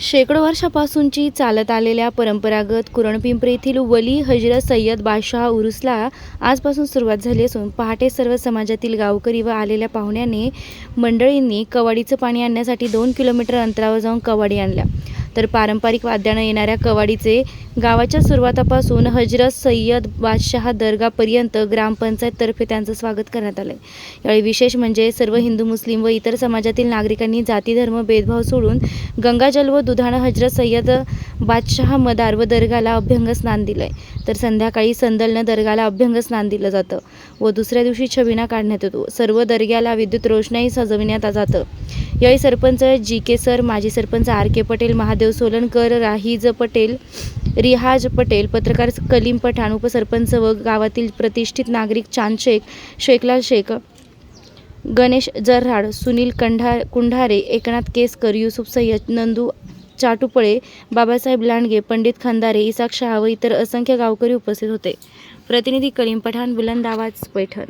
शेकडो वर्षापासूनची चालत आलेल्या परंपरागत कुरणपिंपरी येथील वली हजरत सय्यद बादशाह उरुसला आजपासून सुरुवात झाली असून पहाटे सर्व समाजातील गावकरी व आलेल्या पाहुण्याने मंडळींनी कवाडीचं पाणी आणण्यासाठी दोन किलोमीटर अंतरावर जाऊन कवाडी आणल्या. तर पारंपरिक वाद्यानं येणाऱ्या कवाडीचे गावाच्या सुरुवातापासून हजरत सय्यद बादशाह दर्गापर्यंत ग्रामपंचायततर्फे त्यांचं स्वागत करण्यात आलं यावेळी विशेष म्हणजे सर्व हिंदू मुस्लिम व इतर समाजातील नागरिकांनी जाती धर्म भेदभाव सोडून गंगाजल व दुधाणं हजरत सय्यद बादशाह मदार व दर्गाला अभ्यंग स्नान दिलंय. तर संध्याकाळी संदलनं दर्गाला अभ्यंग स्नान दिलं जातं व दुसऱ्या दिवशी छबिना काढण्यात येतो. सर्व दर्ग्याला विद्युत रोषणाई सजविण्यात जातं. यावेळी सरपंच जी के सर माजी सरपंच आर के पटेल महादेव सोलनकर राहीज पटेल रिहाज पटेल पत्रकार कलीम पठाण उपसरपंच व गावातील प्रतिष्ठित नागरिक चांद शेख शेखलाल शेख गणेश जर्हाड सुनील कंढा कुंढारे एकनाथ केसकर युसुफ सय्यद नंदू चाटुपळे बाबासाहेब लांडगे पंडित खंदारे इसाक शहा व इतर असंख्य गावकरी उपस्थित होते. प्रतिनिधी कलीम पठाण बुलंद आवाज पैठण.